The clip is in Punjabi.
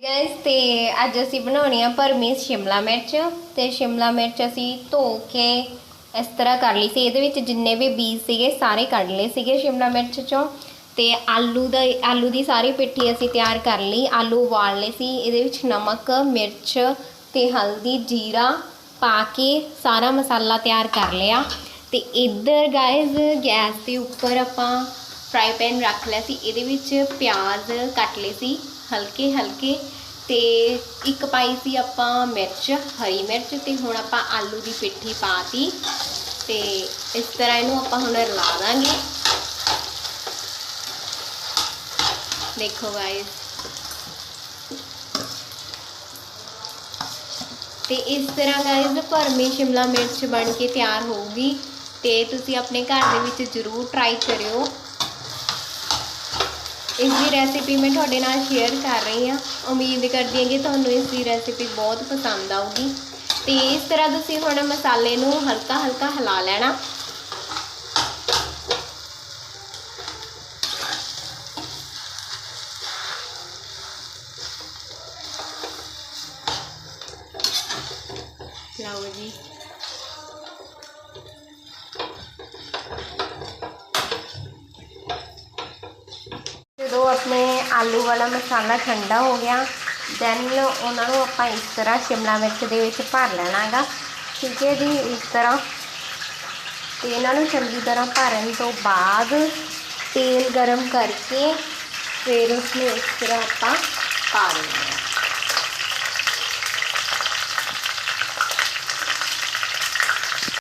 ਗਾਇਸ, ਤੇ ਅੱਜ ਅਸੀਂ ਬਣਾਉਣੀ ਆ ਭਰਮੀ ਸ਼ਿਮਲਾ ਮਿਰਚ, ਤੇ ਸ਼ਿਮਲਾ ਮਿਰਚ ਅਸੀਂ ਧੋ ਕੇ ਇਸ ਤਰ੍ਹਾਂ ਕਰ ਲਈ ਸੀ। ਇਹਦੇ ਵਿੱਚ ਜਿੰਨੇ ਵੀ ਬੀਜ ਸੀਗੇ, ਸਾਰੇ ਕੱਢ ਲਏ ਸੀਗੇ ਸ਼ਿਮਲਾ ਮਿਰਚ ਚੋਂ। ਤੇ ਆਲੂ ਦਾ, ਆਲੂ ਦੀ ਸਾਰੀ ਪਿੱਠੀ ਅਸੀਂ ਤਿਆਰ ਕਰ ਲਈ। ਆਲੂ ਉਬਾਲ ਲਏ ਸੀ। ਇਹਦੇ ਵਿੱਚ ਨਮਕ, ਮਿਰਚ ਤੇ ਹਲਦੀ, ਜੀਰਾ ਪਾ ਕੇ ਸਾਰਾ ਮਸਾਲਾ ਤਿਆਰ ਕਰ ਲਿਆ। ਤੇ ਇੱਧਰ ਗਾਇਸ, ਗੈਸ ਦੇ ਉੱਪਰ ਆਪਾਂ ਫਰਾਈ ਪੈਨ ਰੱਖ ਲਿਆ ਸੀ। ਇਹਦੇ ਵਿੱਚ ਪਿਆਜ਼ ਕੱਟ ਲਏ ਸੀ ਹਲਕੇ ਹਲਕੇ ਤੇ ਇੱਕ ਪਾਈ ਸੀ ਆਪਾਂ ਮਿਰਚ, ਹਰੀ ਮਿਰਚ ਤੇ ਹੁਣ ਆਪਾਂ ਆਲੂ ਦੀ ਪਿੱਠੀ ਪਾਤੀ ਤੇ। ਇਸ ਤਰ੍ਹਾਂ ਇਹਨੂੰ ਆਪਾਂ ਹੁਣ ਰਲਾ ਦਾਂਗੇ। ਦੇਖੋ ਗਾਇਸ ਤੇ ਇਸ ਤਰ੍ਹਾਂ ਗਾਇਸ ਭਰਮੀ ਸ਼ਿਮਲਾ ਮਿਰਚ ਬਣ ਕੇ ਤਿਆਰ ਹੋਊਗੀ। ਤੇ ਤੁਸੀਂ ਆਪਣੇ ਘਰ ਦੇ ਵਿੱਚ ਜ਼ਰੂਰ ਟਰਾਈ ਕਰਿਓ। ਇਸ ਦੀ ਰੈਸਿਪੀ ਮੈਂ ਤੁਹਾਡੇ ਨਾਲ ਸ਼ੇਅਰ ਕਰ ਰਹੀ ਹਾਂ। ਉਮੀਦ ਕਰਦੀ ਹਾਂ ਕਿ ਤੁਹਾਨੂੰ ਇਸ ਦੀ ਰੈਸਿਪੀ ਬਹੁਤ ਪਸੰਦ ਆਊਗੀ। ਤੇ ਇਸ ਤਰ੍ਹਾਂ ਤੁਸੀਂ ਹੁਣ ਮਸਾਲੇ ਨੂੰ ਹਲਕਾ ਹਲਕਾ ਹਿਲਾ ਲੈਣਾ। ਲਓ ਜੀ। ਜਦੋਂ ਆਪਣੇ ਆਲੂ ਵਾਲਾ ਮਸਾਲਾ ਠੰਡਾ ਹੋ ਗਿਆ। ਦੈਨ ਉਹਨਾਂ ਨੂੰ ਆਪਾਂ ਇਸ ਤਰ੍ਹਾਂ ਸ਼ਿਮਲਾ ਮਿਰਚ ਦੇ ਵਿੱਚ ਭਰ ਲੈਣਾ ਹੈਗਾ ਠੀਕ ਹੈ ਜੀ, ਇਸ ਤਰ੍ਹਾਂ। ਤੇ ਇਹਨਾਂ ਨੂੰ ਚੰਗੀ ਤਰ੍ਹਾਂ ਭਰਨ ਤੋਂ ਬਾਅਦ ਤੇਲ ਗਰਮ ਕਰਕੇ ਫਿਰ ਉਸਨੂੰ ਇਸ ਤਰ੍ਹਾਂ ਆਪਾਂ ਪਾ ਦੇਣਾ।